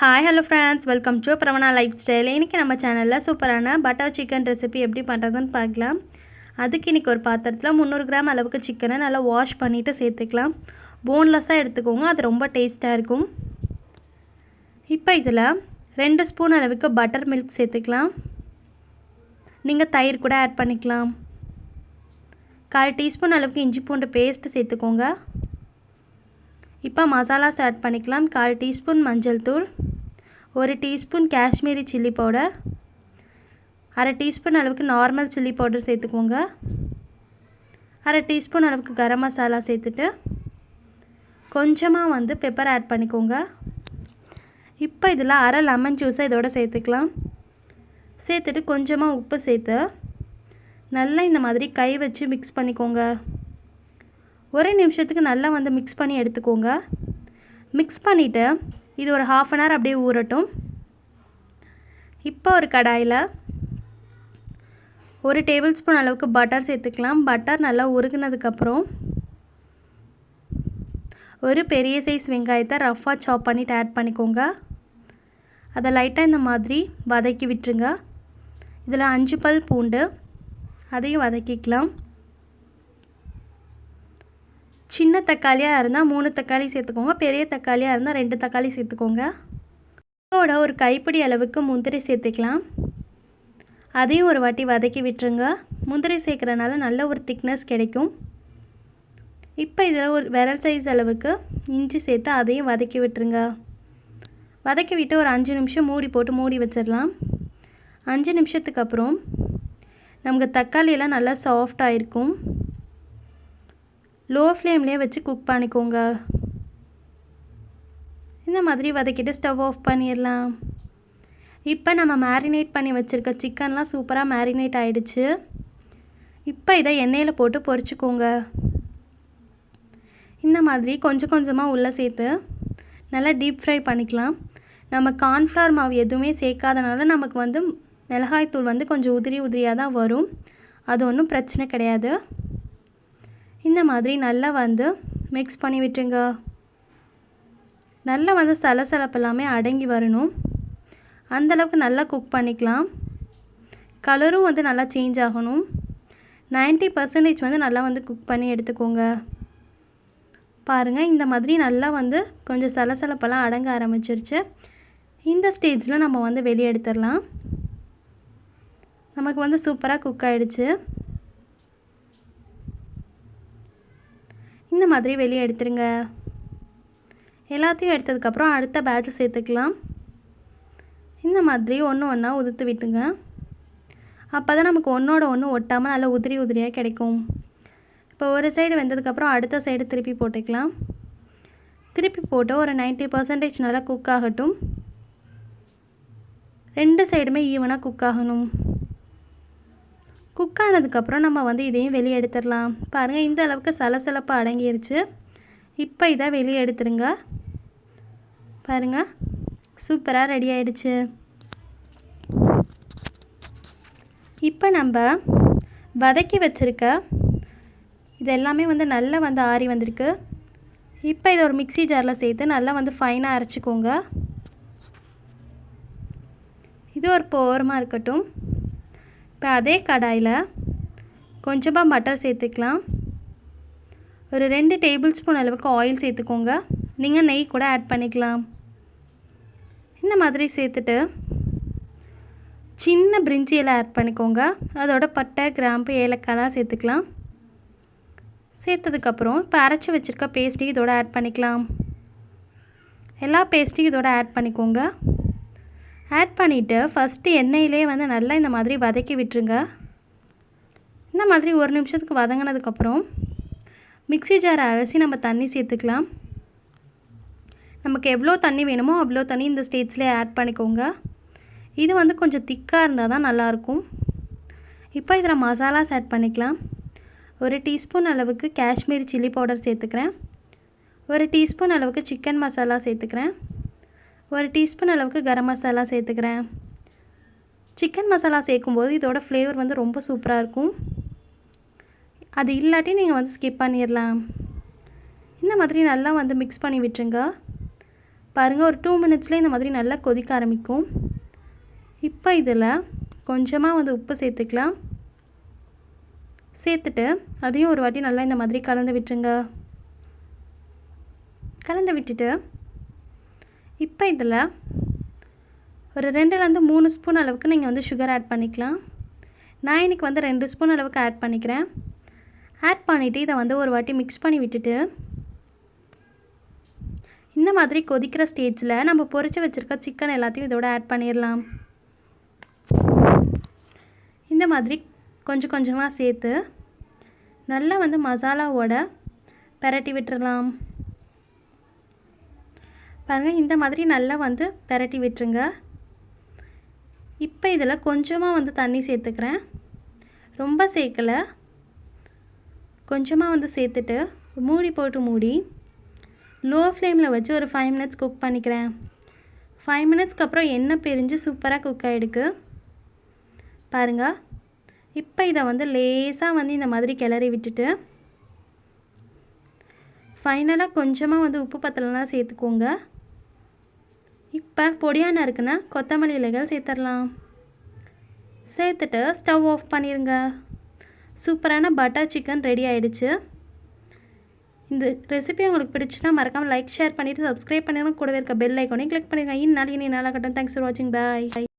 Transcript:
Hi hello friends welcome to Pravana lifestyle இன்றைக்கி நம்ம சேனலில் சூப்பரான பட்டர் சிக்கன் ரெசிபி எப்படி பண்ணுறதுன்னு பார்க்கலாம். அதுக்கு இன்றைக்கி ஒரு பாத்திரத்தில் முந்நூறு கிராம் அளவுக்கு சிக்கனை நல்லா வாஷ் பண்ணிவிட்டு சேர்த்துக்கலாம். போன்லெஸ்ஸாக எடுத்துக்கோங்க. அது ரொம்ப டேஸ்ட்டாக இருக்கும். இப்போ இதில் ரெண்டு ஸ்பூன் அளவுக்கு பட்டர் மில்க் சேர்த்துக்கலாம். நீங்கள் தயிர் கூட ஆட் பண்ணிக்கலாம். கால் டீஸ்பூன் அளவுக்கு இஞ்சி பூண்டு பேஸ்ட்டு சேர்த்துக்கோங்க. இப்போ மசாலாஸ் ஆட் பண்ணிக்கலாம். கால் டீஸ்பூன் மஞ்சள் தூள் ஒரு டீஸ்பூன் காஷ்மீரி சில்லி பவுடர் அரை டீஸ்பூன் அளவுக்கு நார்மல் சில்லி பவுடர் சேர்த்துக்கோங்க. அரை டீஸ்பூன் அளவுக்கு கரம் மசாலா சேர்த்துட்டு கொஞ்சமாக வந்து பெப்பர் ஆட் பண்ணிக்கோங்க. இப்போ இதில் அரை லெமன் ஜூஸை இதோட சேர்த்துக்கலாம். சேர்த்துட்டு கொஞ்சமாக உப்பு சேர்த்து நல்லா இந்த மாதிரி கை வச்சு மிக்ஸ் பண்ணிக்கோங்க. ஒரே நிமிஷத்துக்கு நல்லா வந்து மிக்ஸ் பண்ணி எடுத்துக்கோங்க. மிக்ஸ் பண்ணிவிட்டு இது ஒரு ஹாஃப் அன் ஹவர் அப்படியே ஊறட்டும். இப்போ ஒரு கடாயில் ஒரு டேபிள் ஸ்பூன் அளவுக்கு பட்டர் சேர்த்துக்கலாம். பட்டர் நல்லா உருகுனதுக்கப்புறம் ஒரு பெரிய சைஸ் வெங்காயத்தை ரஃப்பாக சாப் பண்ணிவிட்டு ஆட் பண்ணிக்கோங்க. அதை லைட்டாக இந்த மாதிரி வதக்கி விட்டுருங்க. இதில் அஞ்சு பல் பூண்டு அதையும் வதக்கிக்கலாம். சின்ன தக்காளியாக இருந்தால் மூணு தக்காளி சேர்த்துக்கோங்க பெரிய தக்காளியாக இருந்தால் ரெண்டு தக்காளி சேர்த்துக்கோங்க. இதோட ஒரு கைப்பிடி அளவுக்கு முந்திரி சேர்த்துக்கலாம். அதையும் ஒரு வாட்டி வதக்கி விட்டுருங்க. முந்திரி சேர்க்குறனால நல்ல ஒரு திக்னஸ் கிடைக்கும். இப்போ இதில் ஒரு விரல் சைஸ் அளவுக்கு இஞ்சி சேர்த்து அதையும் வதக்கி விட்டுருங்க. வதக்கி விட்டு ஒரு அஞ்சு நிமிஷம் மூடி போட்டு மூடி வச்சிடலாம். அஞ்சு நிமிஷத்துக்கு அப்புறம் நமக்கு தக்காளியெல்லாம் நல்லா சாஃப்டாக இருக்கும். லோ ஃப்ளேம்லேயே வச்சு குக் பண்ணிக்கோங்க. இந்த மாதிரி வதக்கிட்டு ஸ்டவ் ஆஃப் பண்ணிடலாம். இப்போ நம்ம மேரினேட் பண்ணி வச்சுருக்க சிக்கன்லாம் சூப்பராக மேரினேட் ஆகிடுச்சு இப்போ இதை எண்ணெயில் போட்டு பொரிச்சுக்கோங்க. இந்த மாதிரி கொஞ்சம் கொஞ்சமாக உள்ளே சேர்த்து நல்லா டீப் ஃப்ரை பண்ணிக்கலாம். நம்ம கார்ன்ஃப்ளவர் மாவு எதுவுமே சேர்க்காதனால நமக்கு வந்து மிளகாய்த்தூள் வந்து கொஞ்சம் உதிரி உதிரியாக தான் வரும். அது ஒன்றும் பிரச்சனை கிடையாது. இந்த மாதிரி நல்லா வந்து மிக்ஸ் பண்ணி விட்டுருங்க. நல்லா வந்து சலசலப்பு எல்லாமே அடங்கி வரணும். அந்தளவுக்கு நல்லா குக் பண்ணிக்கலாம். கலரும் வந்து நல்லா சேஞ்ச் ஆகணும். நைன்ட்டி பர்சன்டேஜ் வந்து நல்லா வந்து குக் பண்ணி எடுத்துக்கோங்க. பாருங்கள் இந்த மாதிரி நல்லா வந்து கொஞ்சம் சலசலப்பெல்லாம் அடங்க ஆரம்பிச்சிருச்சு. இந்த ஸ்டேஜில் நம்ம வந்து வெளியே எடுத்துடலாம். நமக்கு வந்து சூப்பராக குக் ஆகிடுச்சு இந்த மாதிரி வெளியே எடுத்துருங்க. எல்லாத்தையும் எடுத்ததுக்கப்புறம் அடுத்த பேட்ச் சேர்த்துக்கலாம். இந்த மாதிரி ஒன்று ஒன்றா உதுத்து விட்டுங்க. அப்போ தான் நமக்கு ஒன்றோட ஒன்று ஒட்டாமல் நல்லா உதிரி உதிரியாக கிடைக்கும். இப்போ ஒரு சைடு வெந்ததுக்கப்புறம் அடுத்த சைடு திருப்பி போட்டுக்கலாம். திருப்பி போட்டு ஒரு நைன்ட்டி பர்சன்டேஜ் நல்லா குக் ஆகட்டும். ரெண்டு சைடுமே ஈவனாக குக் ஆகணும். குக் ஆனதுக்கப்புறம் நம்ம வந்து இதையும் வெளியே எடுத்துடலாம் பாருங்கள் இந்த அளவுக்கு சலசலப்பாக அடங்கிருச்சு. இப்போ இதை வெளியே எடுத்துருங்க பாருங்கள் சூப்பராக ரெடி ஆயிடுச்சு. இப்போ நம்ம வதக்கி வச்சுருக்க இது எல்லாமே வந்து நல்லா வந்து ஆறி வந்திருக்கு. இப்போ இதை ஒரு மிக்சி ஜாரில் சேர்த்து நல்லா வந்து ஃபைனாக அரைச்சிக்கோங்க. இது ஒரு போரமாக இருக்கட்டும். இப்போ அதே கடாயில் கொஞ்சமாக மட்டர் சேர்த்துக்கலாம். ஒரு ரெண்டு டேபிள் ஸ்பூன் அளவுக்கு ஆயில் சேர்த்துக்கோங்க. நீங்கள் நெய் கூட ஆட் பண்ணிக்கலாம். இந்த மாதிரி சேர்த்துட்டு சின்ன பிரிஞ்சி இலை ஆட் பண்ணிக்கோங்க. அதோட பட்டை கிராம்பு ஏலக்காய்லாம் சேர்த்துக்கலாம். சேர்த்ததுக்கப்புறம் இப்போ அரைச்சி வச்சுருக்க பேஸ்ட்டையும் இதோட ஆட் பண்ணிக்கலாம். எல்லா பேஸ்ட்டையும் இதோட ஆட் பண்ணிக்கோங்க. ஆட் பண்ணிவிட்டு ஃபஸ்ட்டு எண்ணெயிலே வந்து நல்லா இந்த மாதிரி வதக்கி விட்டுருங்க. இந்த மாதிரி ஒரு நிமிஷத்துக்கு வதங்கினதுக்கப்புறம் மிக்சி ஜாரை அலசி நம்ம தண்ணி சேர்த்துக்கலாம். நமக்கு எவ்வளோ தண்ணி வேணுமோ அவ்வளோ தண்ணி இந்த ஸ்டேஜ்லேயே ஆட் பண்ணிக்கோங்க. இது வந்து கொஞ்சம் திக்காக இருந்தால் தான் நல்லாயிருக்கும். இப்போ இதில் மசாலாஸ் ஆட் பண்ணிக்கலாம். ஒரு டீஸ்பூன் அளவுக்கு காஷ்மீரி சில்லி பவுடர் சேர்த்துக்கிறேன். ஒரு டீஸ்பூன் அளவுக்கு சிக்கன் மசாலா சேர்த்துக்கிறேன். ஒரு டீஸ்பூன் அளவுக்கு கரம் மசாலா சேர்த்துக்கிறேன். சிக்கன் மசாலா சேர்க்கும்போது இதோட ஃப்ளேவர் வந்து ரொம்ப சூப்பராக இருக்கும். அது இல்லாட்டி நீங்கள் வந்து ஸ்கிப் பண்ணிடலாம் இந்த மாதிரி நல்லா வந்து மிக்ஸ் பண்ணி விட்டுருங்க. பாருங்கள் ஒரு டூ மினிட்ஸ்லேயே இந்த மாதிரி நல்லா கொதிக்க ஆரம்பிக்கும். இப்போ இதில் கொஞ்சமாக வந்து உப்பு சேர்த்துக்கலாம். சேர்த்துட்டு அதையும் ஒரு வாட்டி நல்லா இந்த மாதிரி கலந்து விட்டுருங்க. கலந்து விட்டுட்டு இப்போ இதில் ஒரு ரெண்டுலேருந்து மூணு ஸ்பூன் அளவுக்கு நீங்கள் வந்து சுகர் ஆட் பண்ணிக்கலாம். நான் இன்றைக்கி வந்து ரெண்டு ஸ்பூன் அளவுக்கு ஆட் பண்ணிக்கிறேன். ஆட் பண்ணிவிட்டு இதை வந்து ஒரு வாட்டி மிக்ஸ் பண்ணி விட்டுட்டு இந்த மாதிரி கொதிக்கிற ஸ்டேஜில் நம்ம பொரிச்சு வச்சுருக்க சிக்கன் எல்லாத்தையும் இதோட ஆட் பண்ணிடலாம். இந்த மாதிரி கொஞ்சம் கொஞ்சமாக சேர்த்து நல்லா வந்து மசாலாவோட பரட்டி விட்டுறலாம் பாருங்கள் இந்த மாதிரி நல்லா வந்து பெரட்டி விட்டுருங்க. இப்போ இதில் கொஞ்சமாக வந்து தண்ணி சேர்த்துக்கிறேன். ரொம்ப சேர்க்கலை. கொஞ்சமாக வந்து சேர்த்துட்டு மூடி போட்டு மூடி லோ ஃப்ளேமில் வச்சு ஒரு ஃபைவ் மினிட்ஸ் குக் பண்ணிக்கிறேன். ஃபைவ் மினிட்ஸ்க்கு அப்புறம் எண்ணெய் பிரிஞ்சு சூப்பராக குக் ஆகிடுக்கு பாருங்கள் இப்போ இதை வந்து லேசாக வந்து இந்த மாதிரி கிளறி விட்டுட்டு ஃபைனலாக கொஞ்சமாக வந்து உப்பு பத்தலாம் சேர்த்துக்கோங்க. இப்போ பொடியான இருக்குன்னா கொத்தமல்லி இலைகள் சேர்த்துடலாம். சேர்த்துட்டு ஸ்டவ் ஆஃப் பண்ணிடுங்க சூப்பரான பட்டர் சிக்கன் ரெடி ஆகிடுச்சு இந்த ரெசிபி உங்களுக்கு பிடிச்சுன்னா மறக்காமல் லைக் ஷேர் பண்ணிவிட்டு சப்ஸ்கிரைப் பண்ணிடுங்க. கூடவே இருக்க பெல் ஐக்கோனையும் கிளிக் பண்ணிடுங்க. இந்நாள் இனி நாளாகட்டும் தேங்க்ஸ் ஃபார் வாட்சிங் பாய்